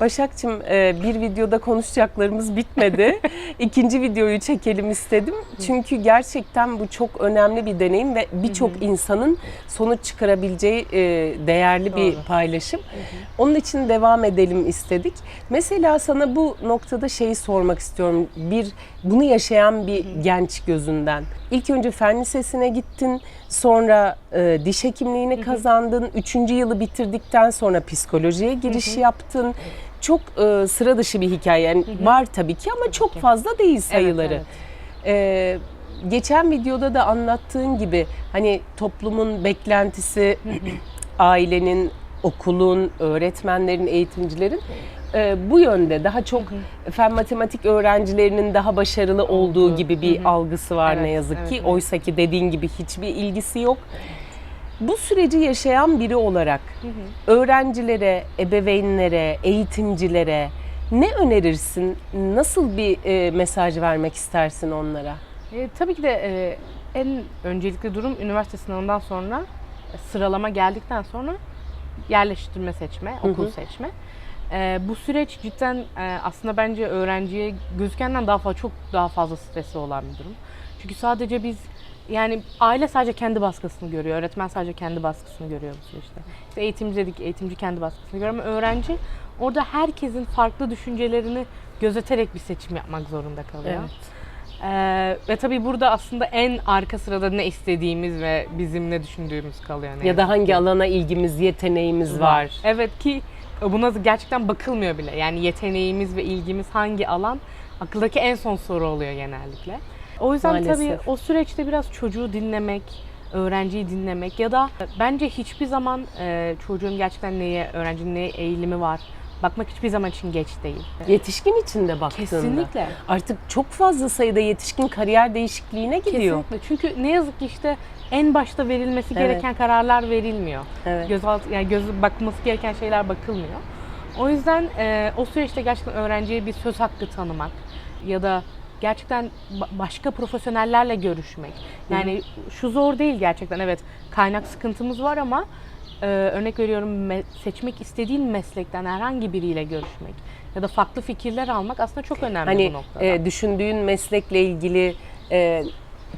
Başakçım e, bir videoda konuşacaklarımız bitmedi. İkinci videoyu çekelim istedim. Çünkü gerçekten bu çok önemli bir deneyim ve birçok insanın sonuç çıkarabileceği e, değerli bir Doğru. paylaşım. Onun için devam edelim istedik. Mesela sana bu noktada şeyi sormak istiyorum. Bir bunu yaşayan bir genç gözünden. İlk önce fen lisesine gittin, sonra e, diş hekimliğini kazandın, üçüncü yılı bitirdikten sonra psikolojiye giriş yaptın. Çok e, sıra dışı bir hikaye. Yani var tabii ki ama çok ki. fazla değil sayıları. evet. Ee, geçen videoda da anlattığın gibi hani toplumun beklentisi, ailenin, okulun, öğretmenlerin, eğitimcilerin e, bu yönde daha çok fen matematik öğrencilerinin daha başarılı olduğu Olduğu, gibi bir hı hı. algısı var ne Evet, yazık evet, ki. evet. Oysa ki dediğin gibi hiçbir ilgisi yok. Bu süreci yaşayan biri olarak öğrencilere, ebeveynlere, eğitimcilere ne önerirsin? Nasıl bir e, mesaj vermek istersin onlara? E, tabii ki de e, en öncelikli durum üniversite sınavından sonra e, sıralama geldikten sonra yerleştirme seçme, okul hı. seçme. E, bu süreç cidden e, aslında bence öğrenciye gözükenden daha fazla çok daha fazla stresi olan bir durum. Çünkü sadece biz yani aile sadece kendi baskısını görüyor, öğretmen sadece kendi baskısını görüyor bu süreçte. İşte eğitimci dedik, eğitimci kendi baskısını görüyor ama öğrenci orada herkesin farklı düşüncelerini gözeterek bir seçim yapmak zorunda kalıyor. Ee, ve tabii burada aslında en arka sırada ne istediğimiz ve bizim ne düşündüğümüz kalıyor. ne Ya da hangi alana ilgimiz, yeteneğimiz var? Evet ki buna gerçekten bakılmıyor bile. Yani yeteneğimiz ve ilgimiz hangi alan akıldaki en son soru oluyor genellikle. O yüzden Maalesef. tabii o süreçte biraz çocuğu dinlemek, öğrenciyi dinlemek ya da bence hiçbir zaman e, çocuğun gerçekten neye, öğrencinin neye eğilimi var bakmak hiçbir zaman için geç değil. Yetişkin için de baktığında. Kesinlikle. Artık çok fazla sayıda yetişkin kariyer değişikliğine gidiyor. Kesinlikle. Çünkü ne yazık ki işte en başta verilmesi Evet. gereken kararlar verilmiyor. Evet. Göz alt, yani göz bakılması gereken şeyler bakılmıyor. O yüzden e, o süreçte gerçekten öğrenciye bir söz hakkı tanımak ya da gerçekten ba- başka profesyonellerle görüşmek. Yani şu zor değil gerçekten. Evet, kaynak sıkıntımız var ama e, örnek veriyorum me- seçmek istediğin meslekten herhangi biriyle görüşmek ya da farklı fikirler almak aslında çok önemli Hani bu noktada. e, düşündüğün meslekle ilgili e,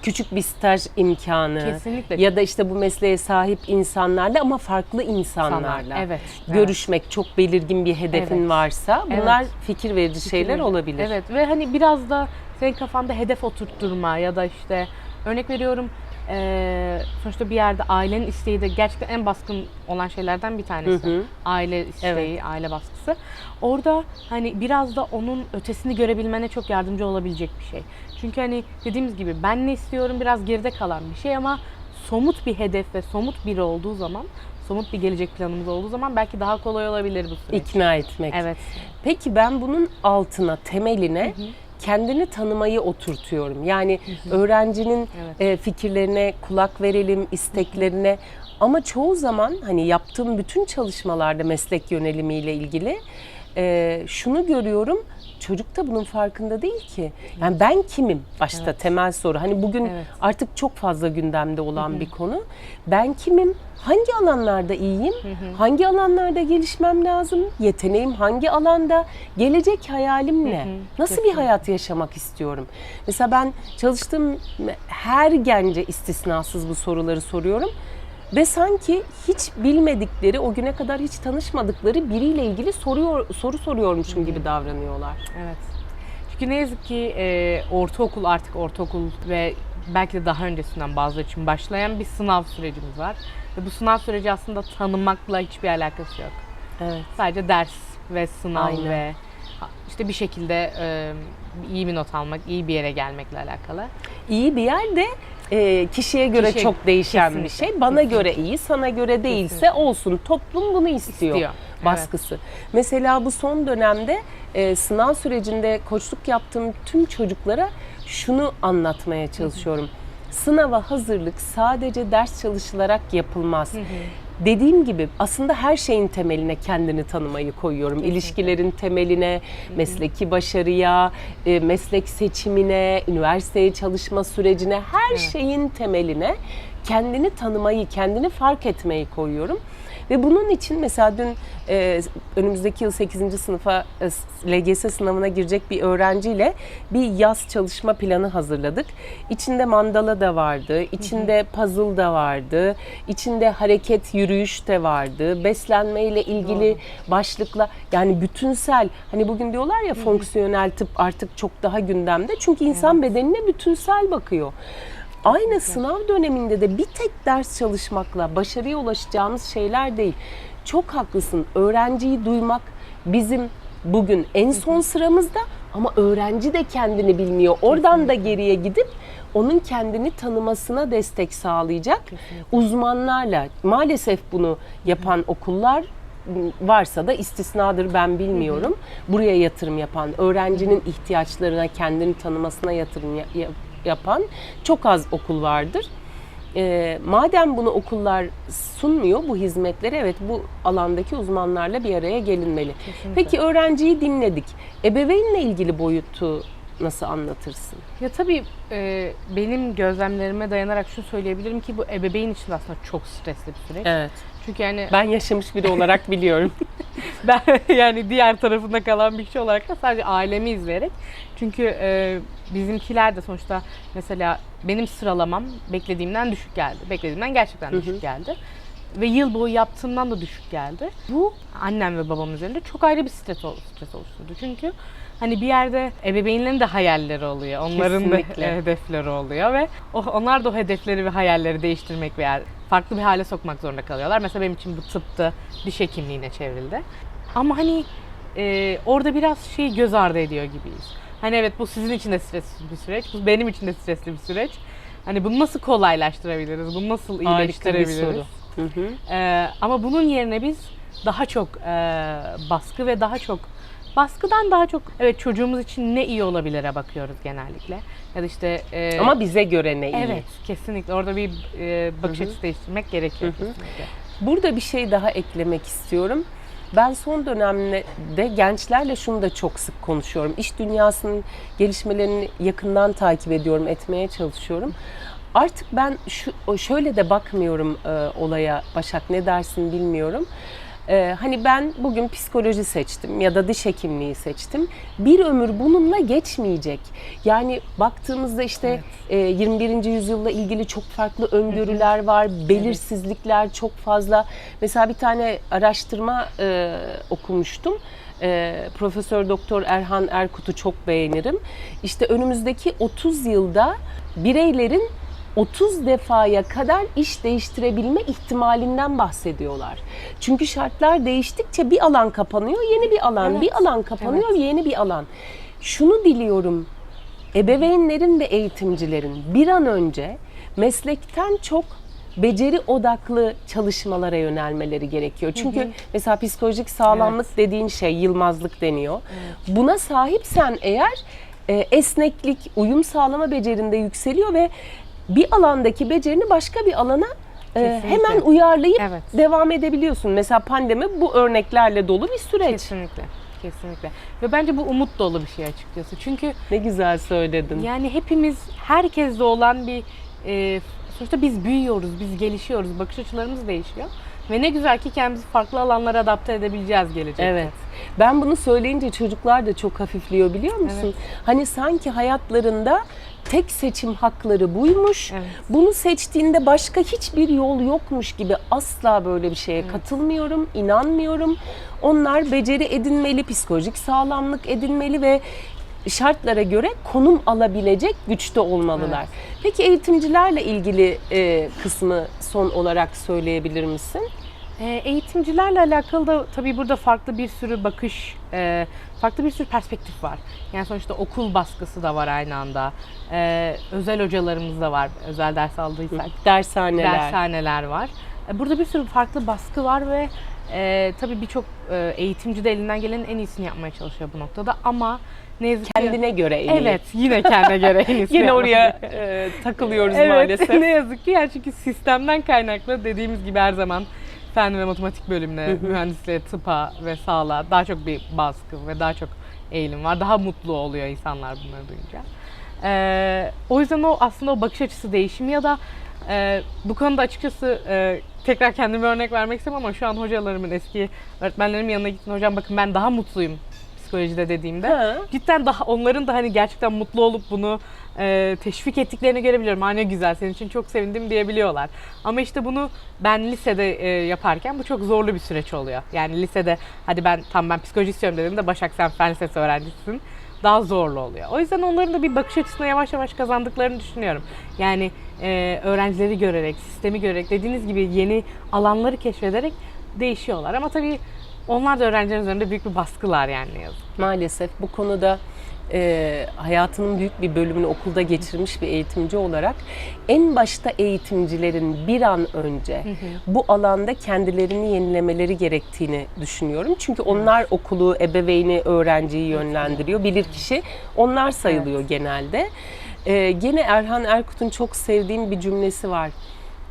küçük bir staj imkanı Kesinlikle. ya da işte bu mesleğe sahip insanlarla ama farklı insanlarla İnsanlar, evet, görüşmek çok belirgin bir hedefin Evet. varsa bunlar Evet. fikir verici şeyler Fikir- olabilir. Evet ve hani biraz da senin kafanda hedef oturtturma ya da işte örnek veriyorum eee, sonuçta bir yerde ailenin isteği de gerçekten en baskın olan şeylerden bir tanesi. Hı hı. Aile isteği, Evet. aile baskısı. Orada hani biraz da onun ötesini görebilmene çok yardımcı olabilecek bir şey. Çünkü hani dediğimiz gibi ben ne istiyorum biraz geride kalan bir şey ama somut bir hedef ve somut biri olduğu zaman somut bir gelecek planımız olduğu zaman belki daha kolay olabilir bu süreç. İkna etmek. Evet. Peki ben bunun altına, temeline kendini tanımayı oturtuyorum. Yani öğrencinin Evet. e, fikirlerine kulak verelim, isteklerine. Ama çoğu zaman hani yaptığım bütün çalışmalarda meslek yönelimiyle ilgili e, şunu görüyorum. Çocuk da bunun farkında değil ki. Yani ben kimim? Başta temel soru. Hani bugün Evet. artık çok fazla gündemde olan bir konu. Ben kimim? Hangi alanlarda iyiyim? Hangi alanlarda gelişmem lazım? Yeteneğim hangi alanda? Gelecek hayalim ne? Nasıl bir Kesinlikle. hayat yaşamak istiyorum? Mesela ben çalıştığım her gence istisnasız bu soruları soruyorum. Ve sanki hiç bilmedikleri, o güne kadar hiç tanışmadıkları biriyle ilgili soruyor, soru soruyormuşum gibi davranıyorlar. Evet. Çünkü ne yazık ki e, ortaokul artık ortaokul ve belki de daha öncesinden bazıları için başlayan bir sınav sürecimiz var. Ve bu sınav süreci aslında tanımakla hiçbir alakası yok. Evet. Sadece ders ve sınav Aynen. ve işte bir şekilde e, iyi bir not almak, iyi bir yere gelmekle alakalı. İyi bir yerde e, kişiye göre Kişiye- çok değişen bir kesinlikle, şey. Bana göre iyi, sana göre değilse Kesinlikle. olsun. Toplum bunu istiyor. İstiyor, Baskısı. Mesela bu son dönemde e, sınav sürecinde koçluk yaptığım tüm çocuklara şunu anlatmaya çalışıyorum. Sınava hazırlık sadece ders çalışılarak yapılmaz. Dediğim gibi aslında her şeyin temeline kendini tanımayı koyuyorum. İlişkilerin temeline, mesleki başarıya, e, meslek seçimine, üniversiteye çalışma sürecine, her şeyin temeline kendini tanımayı, kendini fark etmeyi koyuyorum. Ve bunun için mesela dün e, önümüzdeki yıl 8. sınıfa e, LGS sınavına girecek bir öğrenciyle bir yaz çalışma planı hazırladık. İçinde mandala da vardı, içinde puzzle da vardı, içinde hareket, yürüyüş de vardı, beslenmeyle ilgili başlıkla yani bütünsel hani bugün diyorlar ya fonksiyonel tıp artık çok daha gündemde. Çünkü insan bedenine bütünsel bakıyor. Aynı sınav döneminde de bir tek ders çalışmakla başarıya ulaşacağımız şeyler değil. Çok haklısın. Öğrenciyi duymak bizim bugün en son sıramızda ama öğrenci de kendini bilmiyor. Oradan da geriye gidip onun kendini tanımasına destek sağlayacak uzmanlarla maalesef bunu yapan okullar varsa da istisnadır ben bilmiyorum. Buraya yatırım yapan, öğrencinin ihtiyaçlarına, kendini tanımasına yatırım ya- ya- yapan çok az okul vardır. Ee, madem bunu okullar sunmuyor bu hizmetleri evet bu alandaki uzmanlarla bir araya gelinmeli. Peki öğrenciyi dinledik. Ebeveynle ilgili boyutu nasıl anlatırsın? Ya tabii e, benim gözlemlerime dayanarak şunu söyleyebilirim ki bu ebeveyn için aslında çok stresli bir süreç. Evet. Çünkü yani Ben yaşamış biri olarak biliyorum. ben yani diğer tarafında kalan bir kişi olarak da sadece ailemi izleyerek. Çünkü e, bizimkiler de sonuçta mesela benim sıralamam beklediğimden düşük geldi. Beklediğimden gerçekten düşük geldi. Ve yıl boyu yaptığımdan da düşük geldi. Bu annem ve babam üzerinde çok ayrı bir stres, stres oluşturdu. Çünkü hani bir yerde ebeveynlerin de hayalleri oluyor. Onların Kesinlikle. da hedefleri oluyor ve onlar da o hedefleri ve hayalleri değiştirmek veya farklı bir hale sokmak zorunda kalıyorlar. Mesela benim için bu tıptı, diş hekimliğine çevrildi. Ama hani e, orada biraz şey göz ardı ediyor gibiyiz. Hani evet bu sizin için de stresli bir süreç, bu benim için de stresli bir süreç. Hani bunu nasıl kolaylaştırabiliriz, bunu nasıl Harika bir iyileştirebiliriz? soru. Hı hı. Ee, ama bunun yerine biz daha çok e, baskı ve daha çok baskıdan daha çok evet çocuğumuz için ne iyi olabilire bakıyoruz genellikle. Ya da işte e, Ama bize göre ne iyi? evet kesinlikle orada bir e, bakış açısı değiştirmek gerekiyor kesinlikle. Burada bir şey daha eklemek istiyorum. Ben son dönemde gençlerle şunu da çok sık konuşuyorum. İş dünyasının gelişmelerini yakından takip ediyorum, etmeye çalışıyorum. Artık ben şu, şöyle de bakmıyorum e, olaya Başak ne dersin bilmiyorum. E, hani ben bugün psikoloji seçtim ya da diş hekimliği seçtim. Bir ömür bununla geçmeyecek. Yani baktığımızda işte e, 21. yüzyılla ilgili çok farklı öngörüler var, belirsizlikler çok fazla. Mesela bir tane araştırma e, okumuştum. E, Profesör Doktor Erhan Erkut'u çok beğenirim. İşte önümüzdeki 30 yılda bireylerin 30 defaya kadar iş değiştirebilme ihtimalinden bahsediyorlar. Çünkü şartlar değiştikçe bir alan kapanıyor, yeni bir alan, Evet. bir alan kapanıyor, yeni bir alan. Şunu diliyorum, ebeveynlerin ve eğitimcilerin bir an önce meslekten çok beceri odaklı çalışmalara yönelmeleri gerekiyor. Çünkü mesela psikolojik sağlamlık dediğin şey yılmazlık deniyor. Buna sahipsen eğer e, esneklik, uyum sağlama becerinde yükseliyor ve bir alandaki becerini başka bir alana e, hemen uyarlayıp Evet. devam edebiliyorsun. Mesela pandemi bu örneklerle dolu bir süreç. Kesinlikle. Kesinlikle. Ve bence bu umut dolu bir şey açıkçası. Çünkü Ne güzel söyledin. Yani hepimiz, herkeste olan bir e, sonuçta biz büyüyoruz, biz gelişiyoruz, bakış açılarımız değişiyor. Ve ne güzel ki kendimizi farklı alanlara adapte edebileceğiz gelecekte. Evet. Ben bunu söyleyince çocuklar da çok hafifliyor biliyor musun? Evet. Hani sanki hayatlarında tek seçim hakları buymuş. Evet. Bunu seçtiğinde başka hiçbir yol yokmuş gibi asla böyle bir şeye katılmıyorum, inanmıyorum. Onlar beceri edinmeli, psikolojik sağlamlık edinmeli ve şartlara göre konum alabilecek güçte olmalılar. Peki eğitimcilerle ilgili e, kısmı son olarak söyleyebilir misin? E, eğitimcilerle alakalı da tabii burada farklı bir sürü bakış, e, farklı bir sürü perspektif var. Yani sonuçta okul baskısı da var aynı anda. E, özel hocalarımız da var, özel ders aldıysak. Dershaneler. dershaneler var. E, Burada bir sürü farklı baskı var ve e, tabii birçok eğitimci de elinden gelenin en iyisini yapmaya çalışıyor bu noktada ama ne yazık ki Kendine göre en iyi. Evet, yine kendine göre en iyisini Yine oraya e, takılıyoruz Evet, maalesef. ne yazık ki yani çünkü sistemden kaynaklı dediğimiz gibi her zaman fen ve matematik bölümüne, mühendisliğe, tıpa ve sağlığa daha çok bir baskı ve daha çok eğilim var. Daha mutlu oluyor insanlar bunları duyunca. Ee, o yüzden o aslında o bakış açısı değişimi ya da e, bu konuda açıkçası e, tekrar kendime örnek vermek istemem ama şu an hocalarımın eski öğretmenlerimin yanına gittim hocam bakın ben daha mutluyum psikolojide dediğimde Ha. cidden daha onların da hani gerçekten mutlu olup bunu e, teşvik ettiklerini görebiliyorum. Ha ne güzel senin için çok sevindim diyebiliyorlar. Ama işte bunu ben lisede e, yaparken bu çok zorlu bir süreç oluyor. Yani lisede hadi ben tam ben psikoloji istiyorum dediğimde Başak sen fen lisesi öğrencisisin. Daha zorlu oluyor. O yüzden onların da bir bakış açısına yavaş yavaş kazandıklarını düşünüyorum. Yani e, öğrencileri görerek, sistemi görerek, dediğiniz gibi yeni alanları keşfederek değişiyorlar. Ama tabii onlar da öğrencilerin üzerinde büyük bir baskılar yani ne yazık. Maalesef bu konuda e, hayatının büyük bir bölümünü okulda geçirmiş bir eğitimci olarak en başta eğitimcilerin bir an önce bu alanda kendilerini yenilemeleri gerektiğini düşünüyorum. Çünkü onlar okulu, ebeveyni, öğrenciyi yönlendiriyor. Bilir kişi onlar sayılıyor genelde. E, gene Erhan Erkut'un çok sevdiğim bir cümlesi var.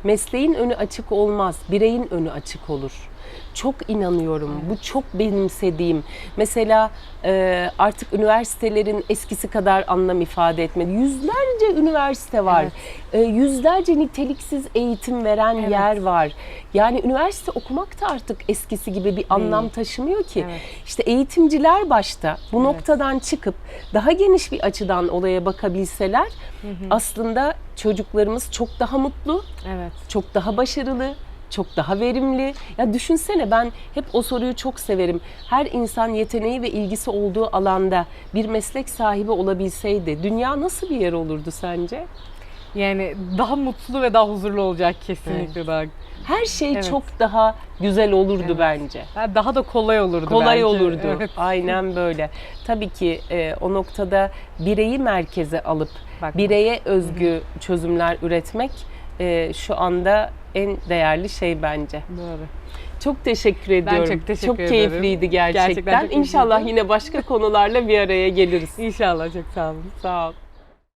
Mesleğin önü açık olmaz, bireyin önü açık olur. Çok inanıyorum. Bu çok benimsediğim. Mesela e, artık üniversitelerin eskisi kadar anlam ifade etmedi. Yüzlerce üniversite var. E, yüzlerce niteliksiz eğitim veren Evet. yer var. Yani üniversite okumak da artık eskisi gibi bir anlam taşımıyor ki. Evet. İşte eğitimciler başta bu Evet. noktadan çıkıp daha geniş bir açıdan olaya bakabilseler aslında çocuklarımız çok daha mutlu, Evet. çok daha başarılı, çok daha verimli. Ya düşünsene ben hep o soruyu çok severim. Her insan yeteneği ve ilgisi olduğu alanda bir meslek sahibi olabilseydi dünya nasıl bir yer olurdu sence? Yani daha mutlu ve daha huzurlu olacak kesinlikle daha. Her şey Evet. çok daha güzel olurdu Evet. bence. Ha, Daha da kolay olurdu Kolay bence. olurdu. Evet. Aynen böyle. Tabii ki e, o noktada bireyi merkeze alıp Bak- bireye özgü çözümler üretmek e, şu anda en değerli şey bence. Doğru. Çok teşekkür ediyorum. çok teşekkür ederim. keyifliydi gerçekten. Gerçekten çok İnşallah yine başka konularla bir araya geliriz. İnşallah çok sağ olun. Sağ ol.